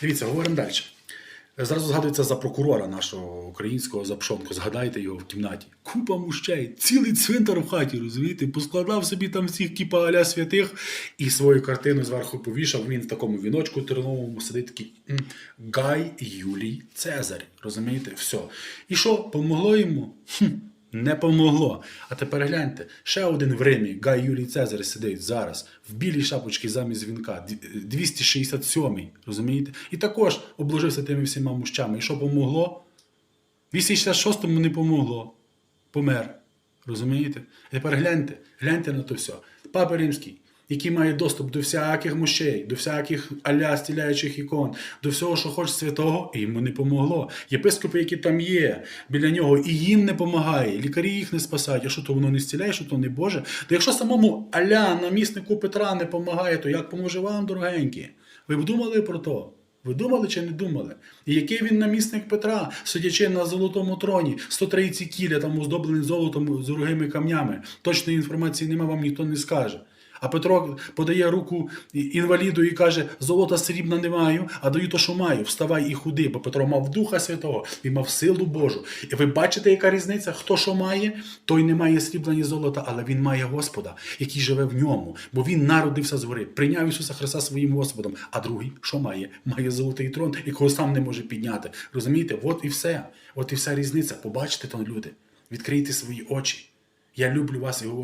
Дивіться, говоримо далі. Зразу згадується за прокурора нашого українського за Пшонко. Згадайте його в кімнаті. Купа мущей, цілий цвинтар в хаті, розумієте? Поскладав собі там всіх кіпа аля святих і свою картину зверху повішав. Він в такому віночку терновому сидить такий Гай Юлій Цезарь. Розумієте? Все. І що, помогло йому? Хм. Не помогло. А тепер гляньте, ще один в Римі, Гай Юлій Цезар сидить зараз в білій шапочці замість вінка, 267-й, розумієте? І також обложився тими всіма мущами. І що помогло? 266-му не помогло. Помер. Розумієте? А тепер гляньте, гляньте на то все. Папа Римський, який має доступ до всяких мощей, до всяких аля стіляючих ікон, до всього, що хоче святого, і йому не помогло. Єпископи, які там є, біля нього, і їм не помагає, лікарі їх не спасають. А що то воно не стіляє, що то не Боже? То якщо самому аля наміснику Петра не помагає, то як поможе вам, дорогенькі? Ви б думали про то? Ви думали чи не думали? І який він намісник Петра, сидячи на золотому троні, 130 кіля там оздоблений золотом з дорогими камнями. Точної інформації нема, вам ніхто не скаже. А Петро подає руку інваліду і каже: золота срібна не маю, а даю то, що маю. Вставай і худи, бо Петро мав Духа Святого і мав силу Божу. І ви бачите, яка різниця? Хто що має, той не має срібла ні золота, але він має Господа, який живе в ньому, бо він народився згори, прийняв Ісуса Христа своїм Господом. А другий що має? Має золотий трон, якого сам не може підняти. Розумієте? От і все. От і вся різниця. Побачите то, люди. Відкрийте свої очі. Я люблю вас і говорю.